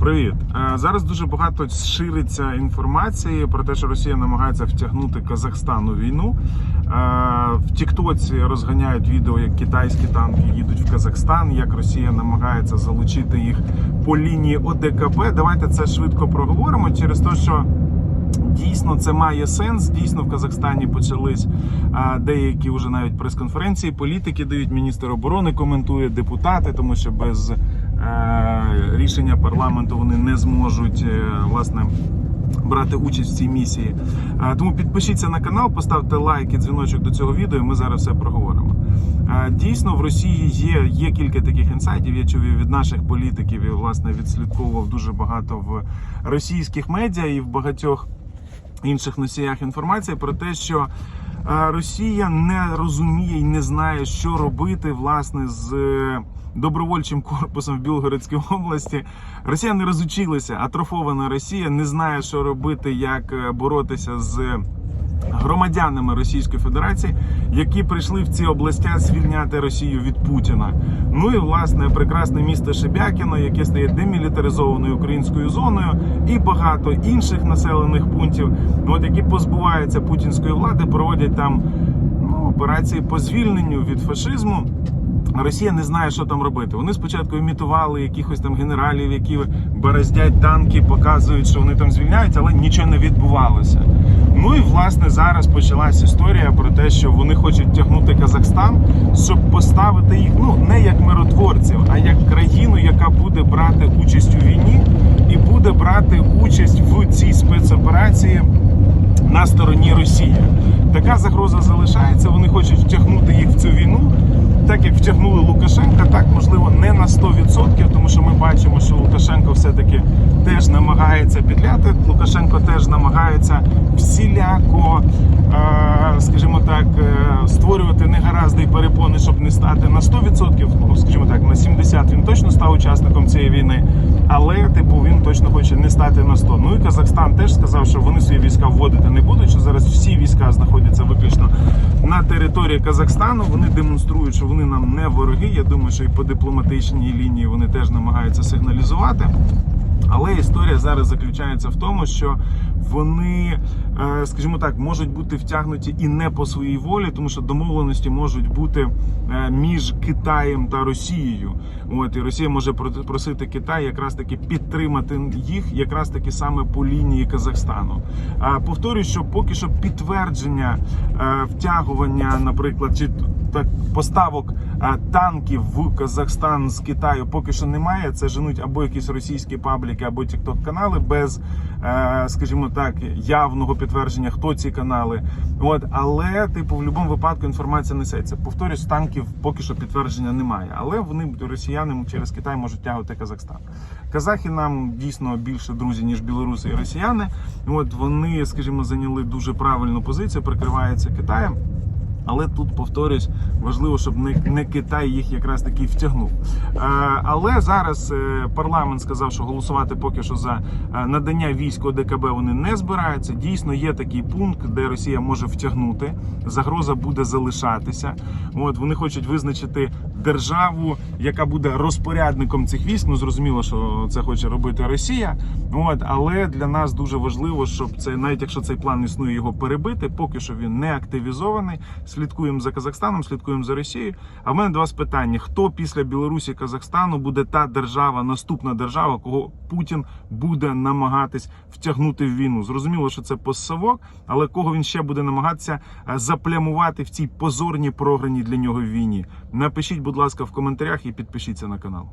Привіт. Е, Зараз дуже багато шириться інформації про те, що Росія намагається втягнути Казахстан у війну. Е, В Тіктоці розганяють відео, як китайські танки їдуть в Казахстан, як Росія намагається залучити їх по лінії ОДКБ. Давайте це швидко проговоримо через те, що. Дійсно, це має сенс. Дійсно, в Казахстані почались а, деякі вже навіть прес-конференції. Політики дають міністр оборони, коментує депутати, тому що без е, рішення парламенту вони не зможуть е, власне. Брати участь в цій місії. Тому підпишіться на канал, поставте лайк і дзвіночок до цього відео. і Ми зараз все проговоримо. Дійсно, в Росії є, є кілька таких інсайдів. Я чув від наших політиків і власне відслідковував дуже багато в російських медіа і в багатьох інших носіях інформації про те, що е, Росія не розуміє і не знає, що робити власне з е, добровольчим корпусом в Білгородській області. Росія не розучилася, атрофована Росія не знає, що робити, як е, боротися з. Громадянами Російської Федерації, які прийшли в ці областя звільняти Росію від Путіна. Ну і власне прекрасне місто Шебякіно, яке стає демілітаризованою українською зоною, і багато інших населених пунктів, от які позбуваються путінської влади, проводять там ну, операції по звільненню від фашизму. Росія не знає, що там робити. Вони спочатку імітували якихось там генералів, які бороздять танки, показують, що вони там звільняють, але нічого не відбувалося. Ну і власне зараз почалась історія про те, що вони хочуть тягнути Казахстан, щоб поставити їх ну не як миротворців, а як країну, яка буде брати участь у війні і буде брати участь в цій спецоперації на стороні Росії. Така загроза залишається. Вони хочуть втягнути їх в цю війну. Так як втягнули Лукашенка, так можливо не на 100%, тому що ми бачимо, що Лукашенко все-таки теж намагається підляти. Лукашенко теж намагається всіляко, е, скажімо так, е, створювати негаразди і перепони, щоб не стати на 100%, ну скажімо так, на 70% він точно став учасником цієї війни, але типу він точно хоче не стати на 100%. Ну і Казахстан теж сказав, що вони свої війська вводити не будуть. Що зараз всі війська знаходяться виключно на території Казахстану. Вони демонструють, що вони нам не вороги. Я думаю, що і по дипломатичній лінії вони теж намагаються сигналізувати. Але історія зараз заключається в тому, що вони, скажімо так, можуть бути втягнуті і не по своїй волі, тому що домовленості можуть бути е, між Китаєм та Росією. От і Росія може просити Китай якраз таки підтримати їх, якраз таки саме по лінії Казахстану. А повторюю, що поки що підтвердження е, втягування, наприклад, чи так поставок е, танків в Казахстан з Китаю поки що немає. Це женуть або якісь російські пабліки, або тікток канали без, е, скажімо так, явного підтвердження, хто ці канали. От, але, типу, в будь-якому випадку інформація несеться. Повторюсь, танків поки що підтвердження немає. Але вони росіяни через Китай можуть тягати Казахстан. Казахи нам дійсно більше друзі, ніж білоруси і росіяни. От вони, скажімо, зайняли дуже правильну позицію, прикриваються Китаєм. Але тут повторюсь, важливо, щоб не, не Китай їх якраз таки втягнув. Е, але зараз е, парламент сказав, що голосувати поки що за е, надання військ ОДКБ вони не збираються. Дійсно, є такий пункт, де Росія може втягнути. Загроза буде залишатися. От вони хочуть визначити державу, яка буде розпорядником цих військ. Ну зрозуміло, що це хоче робити Росія. От але для нас дуже важливо, щоб це, навіть якщо цей план існує, його перебити. Поки що він не активізований. Слідкуємо за Казахстаном, слідкуємо за Росією. А в мене до вас питання: хто після Білорусі Казахстану буде та держава, наступна держава, кого Путін буде намагатись втягнути в війну? Зрозуміло, що це постсовок, але кого він ще буде намагатися е, заплямувати в цій позорній програні для нього війні? Напишіть, будь ласка, в коментарях і підпишіться на канал.